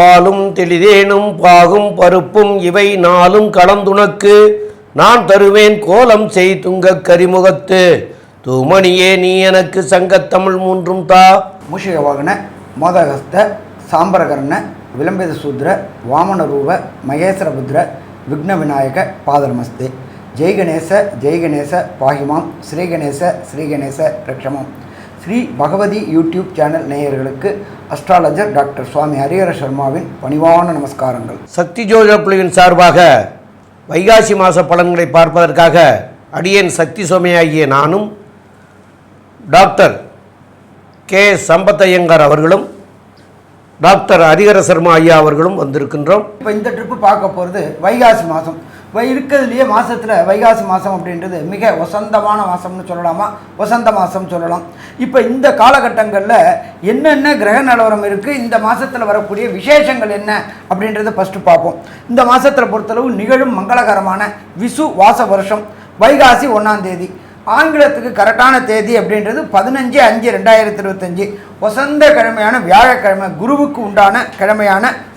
பாலும் தெளிதேனும் பாகும் பருப்பும் இவை நாளும் கலந்துனக்கு நான் தருவேன் கோலம் செய்துங்க கரிமுகத்து. தூமணியே நீ எனக்கு சங்கத்தமிழ் மூன்றும் தா. மூஷிகவாகன மோதகஸ்த சாம்பரகர்ண விளம்பித சூத்ர வாமனரூப மகேஸ்வரபுத்ர விக்ன விநாயக பாதநமஸ்தே ஜெய்கணேச ஜெய்கணேச பாகிமாம். ஸ்ரீகணேச ஸ்ரீகணேச ரக்ஷமாம். ஸ்ரீ பகவதி யூடியூப் சேனல் நேயர்களுக்கு அஸ்ட்ராலஜர் டாக்டர் சுவாமி ஹரிஹர சர்மாவின் பணிவான நமஸ்காரங்கள். சக்தி ஜோதிட குழுவின் சார்பாக வைகாசி மாத பலன்களை பார்ப்பதற்காக அடியேன் சக்தி சோமையாகிய நானும் டாக்டர் கே. சம்பத்தையங்கார் அவர்களும் டாக்டர் ஹரிஹர சர்மா ஐயா அவர்களும் வந்திருக்கின்றோம். இப்போ இந்த ட்ரிப்பு பார்க்க போகிறது வைகாசி மாதம் இருக்கிறதுலையே மாதத்தில் வைகாசி மாதம் அப்படின்றது மிக வசந்தமான மாதம்னு சொல்லலாமா? வசந்த மாதம் சொல்லலாம். இப்போ இந்த காலகட்டங்களில் என்னென்ன கிரக நிலவரம் இருக்குது இந்த மாதத்தில் வரக்கூடிய விசேஷங்கள் என்ன? அப்படின்றத ஃபஸ்ட்டு பார்ப்போம். இந்த மாதத்தில் பொறுத்தளவு நிகழும் மங்களகரமான விசு வாச வருஷம் வைகாசி ஒன்றாம் தேதி. ஆங்கிலத்துக்கு கரெக்டான தேதி அப்படின்றது பதினஞ்சு அஞ்சு ரெண்டாயிரத்தி இருபத்தஞ்சி. வசந்த கிழமையான வியாழக்கிழமை குருவுக்கு உண்டான கிழமையான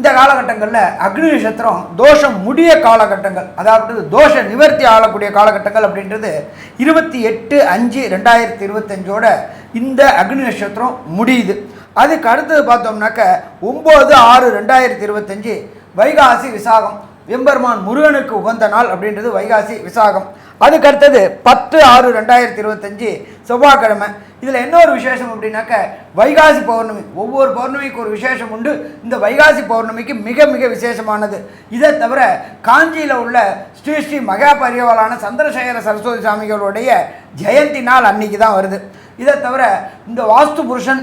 இந்த காலகட்டங்களில் அக்னி நட்சத்திரம் தோஷம் முடிய காலகட்டங்கள் அதாவது தோஷ நிவர்த்தி ஆகக்கூடிய காலகட்டங்கள் அப்படின்றது இருபத்தி எட்டு அஞ்சு ரெண்டாயிரத்தி இருபத்தஞ்சோட இந்த அக்னி நட்சத்திரம் முடியுது. அதுக்கு அடுத்தது பார்த்தோம்னாக்க ஒம்பது ஆறு ரெண்டாயிரத்தி இருபத்தஞ்சு வைகாசி விசாகம். வெம்பெருமான் முருகனுக்கு உகந்த நாள் அப்படின்றது வைகாசி விசாகம். அதுக்கு அடுத்தது பத்து ஆறு ரெண்டாயிரத்தி இருபத்தஞ்சி செவ்வாய்க்கிழமை. இதில் என்ன ஒரு விசேஷம் அப்படின்னாக்க வைகாசி பௌர்ணமி. ஒவ்வொரு பௌர்ணமிக்கு ஒரு விசேஷம் உண்டு. இந்த வைகாசி பௌர்ணமிக்கு மிக மிக விசேஷமானது. இதை தவிர காஞ்சியில் உள்ள ஸ்ரீ ஸ்ரீ மகா பரிவாளான சந்திரசேகர சரஸ்வதி சாமிகளுடைய ஜெயந்தி நாள் அன்னைக்கு தான் வருது. இதை தவிர இந்த வாஸ்து புருஷன்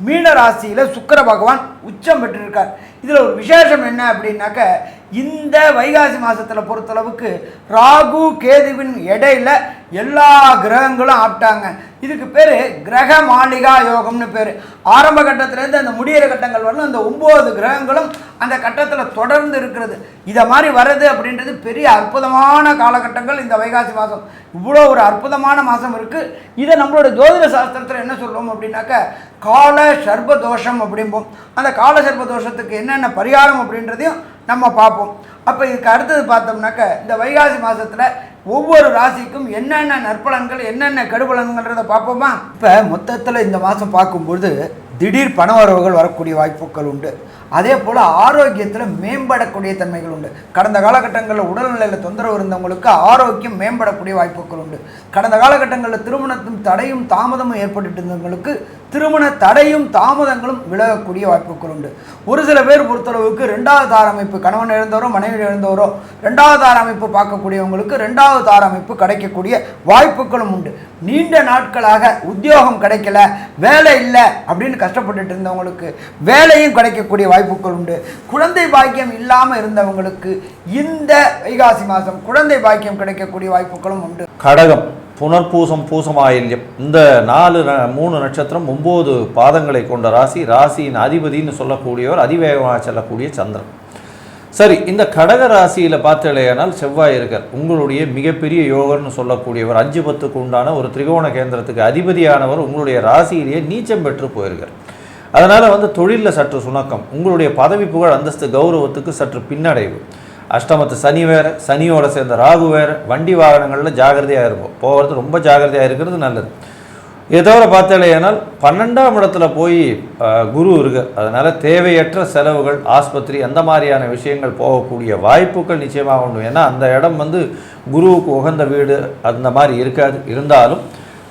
மீன ராசியில் சுக்கர பகவான் உச்சம் பெற்றிருக்கார். இதில் ஒரு விசேஷம் என்ன அப்படின்னாக்க இந்த வைகாசி மாதத்தில் பொறுத்தளவுக்கு ராகு கேதுவின் இடையில எல்லா கிரகங்களும் ஆப்டாங்க. இதுக்கு பேர் கிரக மாளிகா யோகம்னு பேர். ஆரம்ப கட்டத்திலேருந்து அந்த முடியிற கட்டங்கள் வரலும் அந்த ஒம்பது கிரகங்களும் அந்த கட்டத்தில் தொடர்ந்து இருக்கிறது. இதை மாதிரி வர்றது அப்படின்றது பெரிய அற்புதமான காலகட்டங்கள் இந்த வைகாசி மாதம் இவ்வளோ ஒரு அற்புதமான மாதம் இருக்குது இதை நம்மளோட ஜோதிட சாஸ்திரத்தில் என்ன சொல்லுவோம் அப்படின்னாக்க கால சர்ப தோஷம் அப்படிம்போம். அந்த கால சர்ப தோஷத்துக்கு என்னென்ன பரிகாரம் அப்படின்றதையும் நம்ம பார்ப்போம். அப்போ இதுக்கு அடுத்தது பார்த்தோம்னாக்க இந்த வைகாசி மாதத்தில் ஒவ்வொரு ராசிக்கும் என்னென்ன நற்பலன்கள் என்னென்ன கெடுபலன்கள்ன்றதை பார்ப்போமா? இப்போ மொத்தத்தில் இந்த மாதம் பார்க்கும்பொழுது திடீர் பண வரவுகள் வரக்கூடிய வாய்ப்புகள் உண்டு. அதே போல் ஆரோக்கியத்தில் மேம்படக்கூடிய தன்மைகள் உண்டு. கடந்த காலகட்டங்களில் உடல்நிலையில் தொந்தரவு இருந்தவங்களுக்கு ஆரோக்கியம் மேம்படக்கூடிய வாய்ப்புகள் உண்டு. கடந்த காலகட்டங்களில் திருமணத்தும் தடையும் தாமதமும் ஏற்பட்டு இருந்தவங்களுக்கு திருமண தடையும் தாமதங்களும் விலகக்கூடிய வாய்ப்புகள் உண்டு. ஒரு சில பேர் பொறுத்தளவுக்கு ரெண்டாவது தார அமைப்பு கணவன் இழந்தவரோ மனைவி இழந்தவரோ ரெண்டாவது தார அமைப்பு பார்க்கக்கூடியவங்களுக்கு ரெண்டாவது தார அமைப்பு கிடைக்கக்கூடிய வாய்ப்புகளும் உண்டு. நீண்ட நாட்களாக உத்தியோகம் கிடைக்கல வேலை இல்லை அப்படின்னு கஷ்டப்பட்டுட்டு இருந்தவங்களுக்கு வேலையும் கிடைக்கக்கூடிய வாய்ப்புகள் உண்டு. குழந்தை பாக்கியம் இல்லாமல் இருந்தவங்களுக்கு இந்த வைகாசி மாதம் குழந்தை பாக்கியம் கிடைக்கக்கூடிய வாய்ப்புகளும் உண்டு. கடகம். புனர்பூசம் பூசமாயில்யம். இந்த நாலு மூணு நட்சத்திரம் ஒம்பது பாதங்களை கொண்ட ராசி ராசியின் அதிபதின்னு சொல்லக்கூடியவர் அதிவேகமாக செல்லக்கூடிய சந்திரன். சரி இந்த கடக ராசியில் பார்த்தலையானால் செவ்வாய் இருக்கார் உங்களுடைய மிகப்பெரிய யோகர்னு சொல்லக்கூடியவர் அஞ்சு பத்துக்கு உண்டான ஒரு திரிகோண கேந்திரத்துக்கு அதிபதியானவர் உங்களுடைய ராசியிலேயே நீச்சம் பெற்று போயிருக்கார். அதனால் வந்து தொழிலில் சற்று சுணக்கம். உங்களுடைய பதவி புகழ் அந்தஸ்து கௌரவத்துக்கு சற்று பின்னடைவு. அஷ்டமத்து சனி வேறு சனியோட சேர்ந்த ராகு வேற வண்டி வாகனங்களில் ஜாகிரதையாக இருக்கும் போகிறது ரொம்ப ஜாகிரதையாக இருக்கிறது நல்லது. இதை தவிர பார்த்தலையானால் பன்னெண்டாம் இடத்துல போய் குரு இருக்கு அதனால் தேவையற்ற செலவுகள் ஆஸ்பத்திரி அந்த மாதிரியான விஷயங்கள் போகக்கூடிய வாய்ப்புகள் நிச்சயமாக உண்டு. ஏன்னா அந்த இடம் வந்து குருவுக்கு உகந்த வீடு அந்த மாதிரி இருக்காது. இருந்தாலும்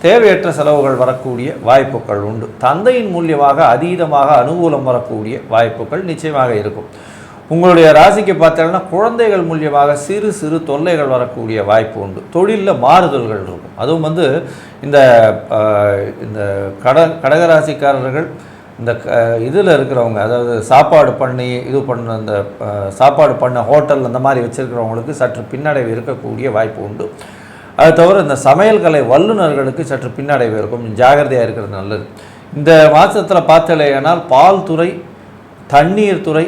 தேவையற்ற செலவுகள் வரக்கூடிய வாய்ப்புகள் உண்டு. தந்தையின் மூலியமாக அதீதமாக அனுகூலம் வரக்கூடிய வாய்ப்புகள் நிச்சயமாக இருக்கும். உங்களுடைய ராசிக்கு பார்த்தீங்கன்னா குழந்தைகள் மூலியமாக சிறு சிறு தொல்லைகள் வரக்கூடிய வாய்ப்பு உண்டு. தொழிலில் மாறுதல்கள் இருக்கும். அதுவும் வந்து இந்த இந்த கட கடகராசிக்காரர்கள் இந்த இதில் இருக்கிறவங்க அதாவது சாப்பாடு பண்ணி இது பண்ண இந்த சாப்பாடு பண்ண ஹோட்டல் அந்த மாதிரி வச்சுருக்கிறவங்களுக்கு சற்று பின்னடைவு இருக்கக்கூடிய வாய்ப்பு உண்டு. அது தவிர இந்த சமையல் கலை வல்லுநர்களுக்கு சற்று பின்னடைவு இருக்கும். ஜாகிரதையாக இருக்கிறது நல்லது. இந்த மாதத்தில் பார்த்தலையானால் பால் துறை தண்ணீர் துறை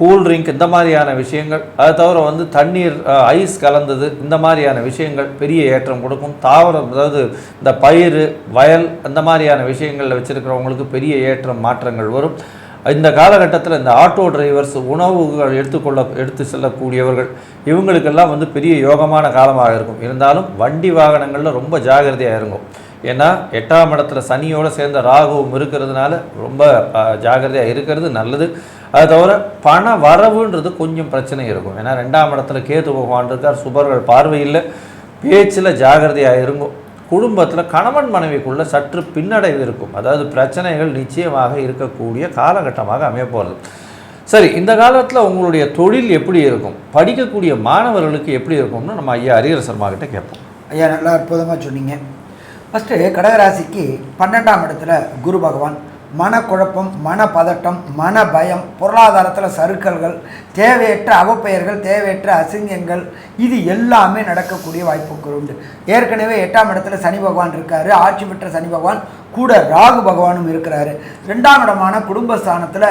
கூல் ட்ரிங்க் இந்த மாதிரியான விஷயங்கள். அது தவிர வந்து தண்ணீர் ஐஸ் கலந்தது இந்த மாதிரியான விஷயங்கள் பெரிய ஏற்றம் கொடுக்கும். தாவரம் அதாவது இந்த பயிர் வயல் அந்த மாதிரியான விஷயங்களில் வச்சுருக்கிறவங்களுக்கு பெரிய ஏற்றம் மாற்றங்கள் வரும். இந்த காலகட்டத்தில் இந்த ஆட்டோ டிரைவர்ஸ் உணவுகள் எடுத்துக்கொள்ள எடுத்து செல்லக்கூடியவர்கள் இவங்களுக்கெல்லாம் வந்து பெரிய யோகமான காலமாக இருக்கும். இருந்தாலும் வண்டி வாகனங்களில் ரொம்ப ஜாகிரதையாக இருக்கும் ஏன்னா எட்டாம் இடத்துல சனியோடு சேர்ந்த ராகுவும் இருக்கிறதுனால ரொம்ப ஜாகிரதையாக இருக்கிறது நல்லது. அது தவிர பண வரவுன்றது கொஞ்சம் பிரச்சனை இருக்கும். ஏன்னா ரெண்டாம் இடத்துல கேது பகவான் இருக்கார் சுபர்கள் பார்வையில் பேச்சில் ஜாகிரதையாக இருக்கும் குடும்பத்தில் கணவன் மனைவிக்குள்ளே சற்று பின்னடைவு இருக்கும். அதாவது பிரச்சனைகள் நிச்சயமாக இருக்கக்கூடிய காலகட்டமாக அமைய போகிறது சரி இந்த காலத்தில் உங்களுடைய தொழில் எப்படி இருக்கும்? படிக்கக்கூடிய மாணவர்களுக்கு எப்படி இருக்கும்னு நம்ம ஐயா ஹரிஹர சர்மா கிட்ட கேட்போம். ஐயா நல்லா அற்புதமாக சொன்னீங்க. ஃபஸ்ட்டு கடகராசிக்கு பன்னெண்டாம் இடத்துல குரு பகவான். மனக்குழப்பம் மனப்பதட்டம் மன பயம் பொருளாதாரத்தில் சறுக்கல்கள் தேவையற்ற அவப்பெயர்கள் தேவையற்ற அசிங்கங்கள் இது எல்லாமே நடக்கக்கூடிய வாய்ப்புகள் உண்டு. ஏற்கனவே எட்டாம் இடத்துல சனி பகவான் இருக்கார் ஆட்சி பெற்ற சனி பகவான். கூட ராகு பகவானும் இருக்கிறாரு. ரெண்டாம் இடமான குடும்பஸ்தானத்தில்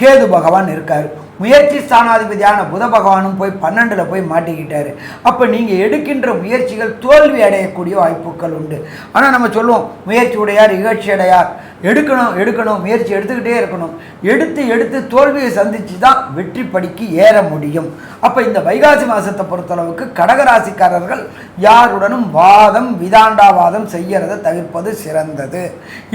கேது பகவான் இருக்கார். முயற்சி ஸ்தானாதிபதியான புத பகவானும் போய் பன்னெண்டில் போய் மாட்டிக்கிட்டார். அப்போ நீங்கள் எடுக்கின்ற முயற்சிகள் தோல்வி அடையக்கூடிய வாய்ப்புகள் உண்டு. ஆனால் நம்ம சொல்லுவோம் முயற்சி உடையார் இகழ்ச்சி அடையார். எடுக்கணும் எடுக்கணும் முயற்சி எடுத்துக்கிட்டே இருக்கணும். எடுத்து எடுத்து தோல்வியை சந்தித்து தான் வெற்றி படிக்கு ஏற முடியும். அப்போ இந்த வைகாசி மாதத்தை பொறுத்தளவுக்கு கடகராசிக்காரர்கள் யாருடனும் வாதம் விதாண்டாவாதம் செய்யறதை தவிர்ப்பது சிறந்தது.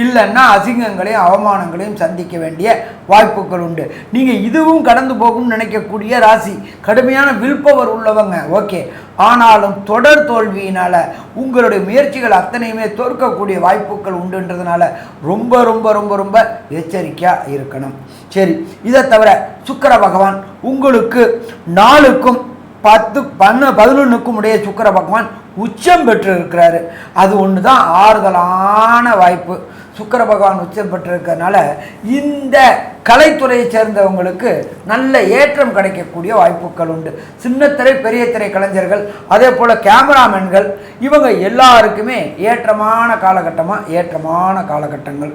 இல்லைன்னா அசிங்கங்களையும் அவமானங்களையும் சந்திக்க வேண்டிய வாய்ப்புகள் உண்டு. நீங்கள் இதுவும் கடந்து போகும்னு நினைக்கக்கூடிய ராசி கடுமையான வில்பவர் உள்ளவங்க ஓகே ஆனாலும் தொடர் தோல்வியினால் உங்களுடைய முயற்சிகள் அத்தனையுமே தோற்கக்கூடிய வாய்ப்புகள் உண்டுன்றதுனால ரொம்ப ரொம்ப ரொம்ப ரொம்ப எச்சரிக்கையாக இருக்கணும். சரி இதை தவிர சுக்கர பகவான் உங்களுக்கு நாளுக்கும் பத்து பன்ன பதினொன்றுக்கும் உடைய சுக்கர பகவான் உச்சம் பெற்று இருக்கிறாரு அது ஒன்று தான் ஆறுதலான வாய்ப்பு. சுக்கர பகவான் உச்சம் பெற்றிருக்கிறதுனால இந்த கலைத்துறையை சேர்ந்தவங்களுக்கு நல்ல ஏற்றம் கிடைக்கக்கூடிய வாய்ப்புகள் உண்டு. சின்னத்திரை பெரிய திரை கலைஞர்கள் அதே போல் கேமராமேன்கள் இவங்க எல்லாருக்குமே ஏற்றமான காலகட்டமாக ஏற்றமான காலகட்டங்கள்.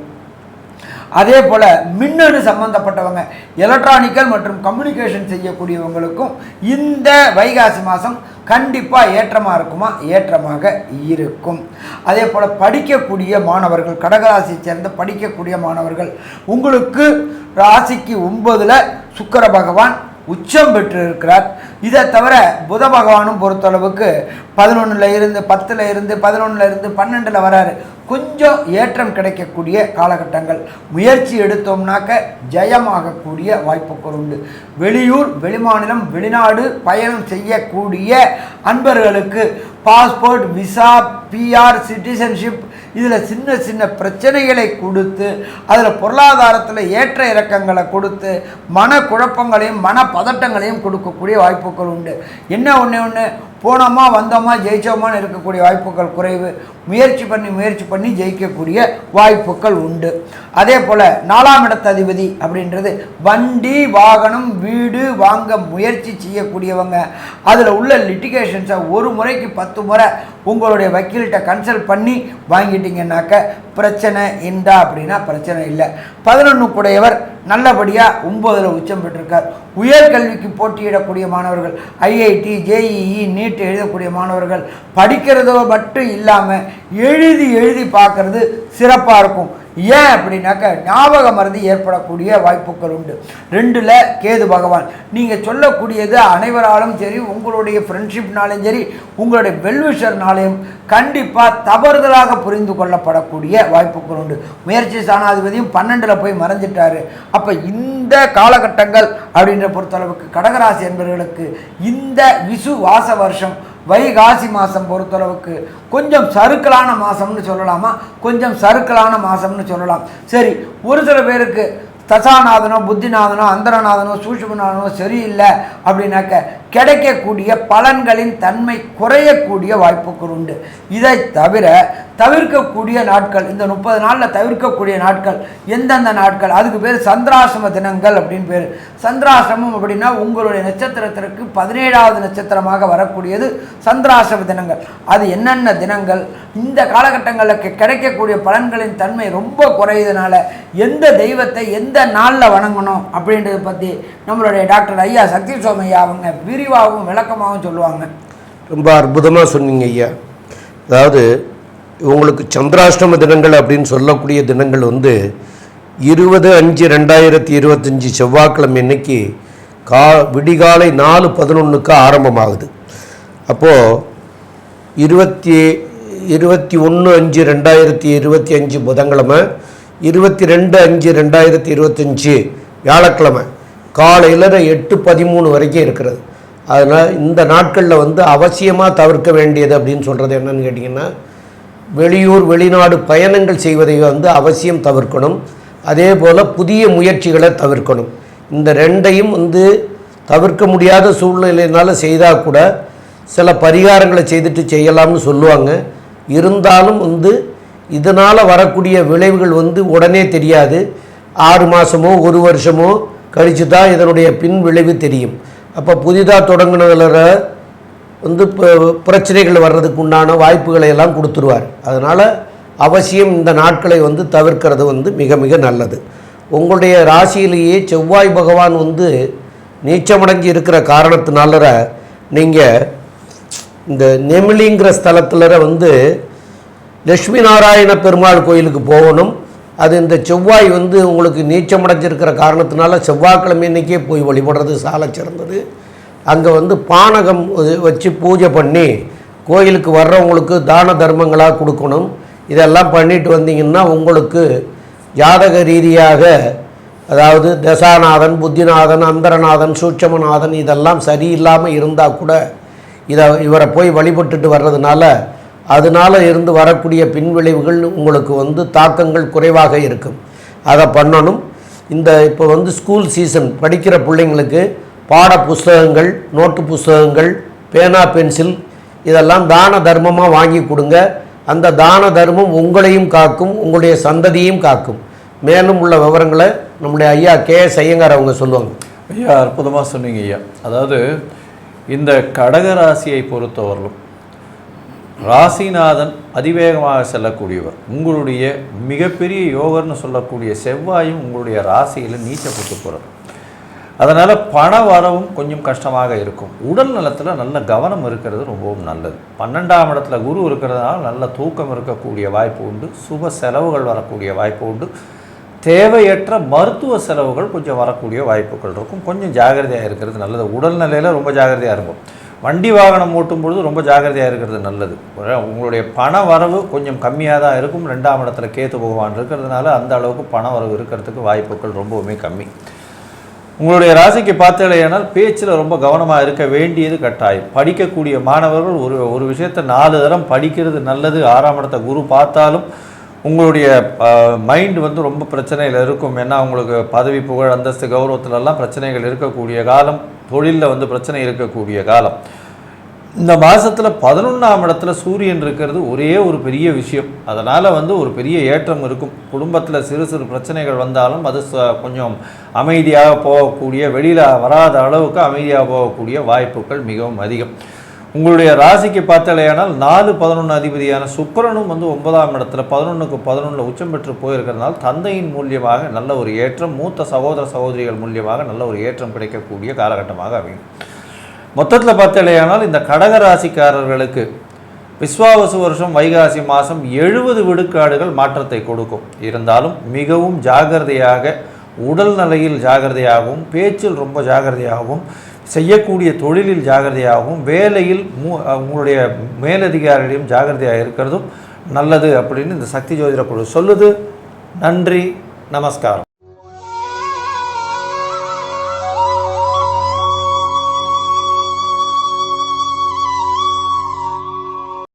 அதே போல் மின்னணு சம்பந்தப்பட்டவங்க எலக்ட்ரானிக்கல் மற்றும் கம்யூனிகேஷன் செய்யக்கூடியவங்களுக்கும் இந்த வைகாசி மாதம் கண்டிப்பாக ஏற்றமாக இருக்குமா? ஏற்றமாக இருக்கும். அதே போல் படிக்கக்கூடிய மாணவர்கள் கடகராசியை சேர்ந்த படிக்கக்கூடிய மாணவர்கள் உங்களுக்கு ராசிக்கு ஒன்பதில் சுக்கர பகவான் உச்சம் பெற்று இருக்கிறார் இதை தவிர புத பகவானும் பொறுத்தளவுக்கு பதினொன்றில் இருந்து பத்தில் இருந்து பதினொன்றில் இருந்து பன்னெண்டில் வராரு. கொஞ்சம் ஏற்றம் கிடைக்கக்கூடிய காலகட்டங்கள். முயற்சி எடுத்தோம்னாக்க ஜெயமாகக்கூடிய வாய்ப்புகள் உண்டு. வெளியூர் வெளிமாநிலம் வெளிநாடு பயணம் செய்யக்கூடிய அன்பர்களுக்கு பாஸ்போர்ட் விசா பிஆர் சிட்டிசன்ஷிப் இதில் சின்ன சின்ன பிரச்சனைகளை கொடுத்து அதில் பொருளாதாரத்தில் ஏற்ற இறக்கங்களை கொடுத்து மன குழப்பங்களையும் மன பதட்டங்களையும் கொடுக்கக்கூடிய வாய்ப்புகள் உண்டு. என்ன ஒன்று ஒன்று போனோமா வந்தோமா ஜெயிச்சோமான்னு இருக்கக்கூடிய வாய்ப்புகள் குறைவு. முயற்சி பண்ணி முயற்சி பண்ணி ஜெயிக்கக்கூடிய வாய்ப்புகள் உண்டு. அதே போல் நாலாம் இடத்த அதிபதி அப்படின்றது வண்டி வாகனம் வீடு வாங்க முயற்சி செய்யக்கூடியவங்க. அதில் உள்ள லிட்டிகேஷன்ஸை ஒரு முறைக்கு பத்து முறை உங்களுடைய வக்கீல்கிட்ட கன்சல்ட் பண்ணி வாங்கிட்டீங்கன்னாக்க பிரச்சனை இந்தா அப்படின்னா பிரச்சனை இல்லை. பதினொன்று கூடையவர் நல்லபடியாக ஒம்பதில் உச்சம் பெற்றிருக்கார். உயர்கல்விக்கு போட்டியிடக்கூடிய மாணவர்கள் ஐஐடி ஜேஇஇ நீட் எழுதக்கூடிய மாணவர்கள் படிக்கிறதோ மட்டும் இல்லாமல் எழுதி எழுதி பார்க்கறது சிறப்பாக இருக்கும். ஏன் அப்படின்னாக்க ஞாபக மருந்து ஏற்படக்கூடிய வாய்ப்புகள் உண்டு. ரெண்டில் கேது பகவான். நீங்கள் சொல்லக்கூடியது அனைவராலும் சரி உங்களுடைய ஃப்ரெண்ட்ஷிப்னாலும் சரி உங்களுடைய வெல்விஷர்னாலையும் கண்டிப்பாக தவறுதலாக புரிந்து கொள்ளப்படக்கூடிய வாய்ப்புகள் உண்டு. முயற்சி சாணாதிபதியும் பன்னெண்டில் போய் மறைஞ்சிட்டாரு. அப்போ இந்த காலகட்டங்கள் அப்படின்ற பொறுத்தளவுக்கு கடகராசி என்பவர்களுக்கு இந்த விசு வாச வருஷம் வைகாசி மாதம் பொறுத்தளவுக்கு கொஞ்சம் சறுக்கலான மாதம்னு சொல்லலாமா? கொஞ்சம் சறுக்கலான மாதம்னு சொல்லலாம். சரி ஒரு சில பேருக்கு தசாநாதனோ புத்திநாதனோ அந்தரநாதனோ சூஷ்மநாதனோ சரியில்லை அப்படின்னாக்க கிடைக்கக்கூடிய பலன்களின் தன்மை குறையக்கூடிய வாய்ப்புகள் உண்டு. இதை தவிர தவிர்க்கக்கூடிய நாட்கள் இந்த முப்பது நாளில் தவிர்க்கக்கூடிய நாட்கள் எந்தெந்த நாட்கள் அதுக்கு பேர் சந்திராசிரம தினங்கள் அப்படின்னு பேர். சந்திராசிரமம் அப்படின்னா உங்களுடைய நட்சத்திரத்திற்கு பதினேழாவது நட்சத்திரமாக வரக்கூடியது சந்திராசிரம தினங்கள். அது என்னென்ன தினங்கள்? இந்த காலகட்டங்களில் கிடைக்கக்கூடிய பலன்களின் தன்மை ரொம்ப குறையுதுனால எந்த தெய்வத்தை எந்த நாளில் வணங்கணும் அப்படின்றத பற்றி நம்மளுடைய டாக்டர் ஐயா சக்தி சுவாமியா அவங்க விரிவாகவும் விளக்கமாகவும் சொல்லுவாங்க. ரொம்ப அற்புதமாக சொன்னீங்க ஐயா. அதாவது உங்களுக்கு சந்திராஷ்டம தினங்கள் அப்படின்னு சொல்லக்கூடிய தினங்கள் வந்து இருபது அஞ்சு ரெண்டாயிரத்தி இருபத்தஞ்சி செவ்வாய்க்கிழமை இன்னைக்கு கா விடிகாலை நாலு பதினொன்றுக்கு ஆரம்பமாகுது. அப்போது இருபத்தி இருபத்தி ஒன்று அஞ்சு ரெண்டாயிரத்தி இருபத்தி அஞ்சு புதன்கிழமை இருபத்தி ரெண்டு அஞ்சு ரெண்டாயிரத்தி இருபத்தஞ்சி வியாழக்கிழமை. காலையில் எட்டு பதிமூணு வரைக்கும் இருக்கிறது. அதனால் இந்த நாட்களில் வந்து அவசியமாக தவிர்க்க வேண்டியது அப்படின்னு சொல்கிறது என்னன்னு கேட்டிங்கன்னா வெளியூர் வெளிநாடு பயணங்கள் செய்வதை வந்து அவசியம் தவிர்க்கணும். அதே போல் புதிய முயற்சிகளை தவிர்க்கணும். இந்த ரெண்டையும் வந்து தவிர்க்க முடியாத சூழ்நிலையினால் செய்தால் கூட சில பரிகாரங்களை செய்துட்டு செய்யலாம்னு சொல்லுவாங்க. இருந்தாலும் வந்து இதனால் வரக்கூடிய விளைவுகள் வந்து உடனே தெரியாது. ஆறு மாதமோ ஒரு வருஷமோ கழித்து தான் இதனுடைய பின் விளைவு தெரியும். அப்போ புதிதாக தொடங்கினதில் வந்து பிரச்சனைகள் வர்றதுக்கு உண்டான வாய்ப்புகளை எல்லாம் கொடுத்துருவார். அதனால் அவசியம் இந்த நாட்களை வந்து தவிர்க்கிறது வந்து மிக மிக நல்லது. உங்களுடைய ராசியிலேயே செவ்வாய் பகவான் வந்து நீச்சமடைஞ்சு இருக்கிற காரணத்தினால நீங்கள் இந்த நெமிலிங்கிற ஸ்தலத்தில் வந்து லட்சுமி நாராயண பெருமாள் கோயிலுக்கு போகணும். அது இந்த செவ்வாய் வந்து உங்களுக்கு நீச்சமடைஞ்சிருக்கிற காரணத்தினால செவ்வாய்க்கிழமை இன்றைக்கே போய் வழிபடுறது சால சிறந்தது. அங்கே வந்து பானகம் வச்சு பூஜை பண்ணி கோயிலுக்கு வர்றவங்களுக்கு தான தர்மங்களாக கொடுக்கணும். இதெல்லாம் பண்ணிட்டு வந்தீங்கன்னா உங்களுக்கு ஜாதக ரீதியாக அதாவது தசாநாதன் புத்திநாதன் அந்தரநாதன் சூட்சமநாதன் இதெல்லாம் சரியில்லாமல் இருந்தால் கூட இதை இவரை போய் வழிபட்டுட்டு வர்றதுனால அதனால இருந்து வரக்கூடிய பின்விளைவுகள் உங்களுக்கு வந்து தாக்கங்கள் குறைவாக இருக்கும். அதை பண்ணணும். இந்த இப்போ வந்து ஸ்கூல் சீசன் படிக்கிற பிள்ளைங்களுக்கு பாட புஸ்தகங்கள் நோட்டு புஸ்தகங்கள் பேனா பென்சில் இதெல்லாம் தான தர்மமாக வாங்கி கொடுங்க. அந்த தான தர்மம் உங்களையும் காக்கும் உங்களுடைய சந்ததியும் காக்கும். மேலும் உள்ள விவரங்களை நம்முடைய ஐயா கே எஸ் ஐயங்கார் அவங்க சொல்லுவாங்க. ஐயா அற்புதமாக சொன்னீங்க ஐயா. அதாவது இந்த கடகராசியை பொறுத்தவரையிலும் ராசிநாதன் அதிவேகமாக செல்லக்கூடியவர். உங்களுடைய மிகப்பெரிய யோகர்னு சொல்லக்கூடிய செவ்வாயும் உங்களுடைய ராசியில் நீச்சப்பட்டு போகிறது அதனால் பண வரவும் கொஞ்சம் கஷ்டமாக இருக்கும். உடல் நலத்தில் நல்ல கவனம் இருக்கிறது ரொம்பவும் நல்லது. பன்னெண்டாம் இடத்துல குரு இருக்கிறதுனால நல்ல தூக்கம் இருக்கக்கூடிய வாய்ப்பு உண்டு. சுப செலவுகள் வரக்கூடிய வாய்ப்பு உண்டு. தேவையற்ற மருத்துவ செலவுகள் கொஞ்சம் வரக்கூடிய வாய்ப்புகள் இருக்கும். கொஞ்சம் ஜாகிரதையாக இருக்கிறது நல்லது. உடல்நிலையில் ரொம்ப ஜாகிரதையாக இருக்கும் வண்டி வாகனம் ஓட்டும் பொழுது ரொம்ப ஜாகிரதையாக இருக்கிறது நல்லது. உங்களுடைய பண வரவு கொஞ்சம் கம்மியாக தான் இருக்கும். ரெண்டாம் இடத்துல கேத்து பகவான் இருக்கிறதுனால அந்த அளவுக்கு பண வரவு இருக்கிறதுக்கு வாய்ப்புகள் ரொம்பவுமே கம்மி. உங்களுடைய ராசிக்கு பார்த்தலையானால் பேச்சில் ரொம்ப கவனமாக இருக்க வேண்டியது கட்டாயம். படிக்கக்கூடிய மாணவர்கள் ஒரு ஒரு விஷயத்தை நாலு தரம் படிக்கிறது நல்லது. ஆறாம் இடத்த குரு பார்த்தாலும் உங்களுடைய மைண்ட் வந்து ரொம்ப பிரச்சனையில் இருக்கும். ஏன்னா உங்களுக்கு பதவி புகழ் அந்தஸ்து கௌரவத்துலலாம் பிரச்சனைகள் இருக்கக்கூடிய காலம். தொழிலில் வந்து பிரச்சனை இருக்கக்கூடிய காலம். இந்த மாதத்தில் பதினொன்றாம் இடத்துல சூரியன் இருக்கிறது ஒரே ஒரு பெரிய விஷயம். அதனால் வந்து ஒரு பெரிய ஏற்றம் இருக்கும். குடும்பத்தில் சிறு சிறு பிரச்சனைகள் வந்தாலும் அது ச- கொஞ்சம் அமைதியாக போகக்கூடிய வெளியில் வராத அளவுக்கு அமைதியாக போகக்கூடிய வாய்ப்புகள் மிகவும் அதிகம். உங்களுடைய ராசிக்கு பார்த்தாலேயானால் நாலு பதினொன்று அதிபதியான சுக்கரனும் வந்து ஒன்பதாம் இடத்துல பதினொன்றுக்கு பதினொன்றில் உச்சம் பெற்று போயிருக்கிறதுனால தந்தையின் மூலியமாக நல்ல ஒரு ஏற்றம் மூத்த சகோதர சகோதரிகள் மூலியமாக நல்ல ஒரு ஏற்றம் கிடைக்கக்கூடிய காலகட்டமாக அமையும். மொத்தத்தில் பார்த்தாலேயானால் இந்த கடக ராசிக்காரர்களுக்கு விஸ்வாவசு வருஷம் வைகாசி மாதம் எழுபது விடுக்காடுகள் மாற்றத்தை கொடுக்கும். இருந்தாலும் மிகவும் ஜாகிரதையாக உடல் நிலையில் ஜாகிரதையாகவும் பேச்சில் ரொம்ப ஜாகிரதையாகவும் செய்யக்கூடிய தொழிலில் ஜாகிரதையாகவும் வேலையில் மூ உங்களுடைய மேலதிகாரிகளையும் ஜாகிரதையாக இருக்கிறதும் நல்லது அப்படின்னு இந்த சக்தி ஜோதிட குழு சொல்லுது. நன்றி. நமஸ்காரம்.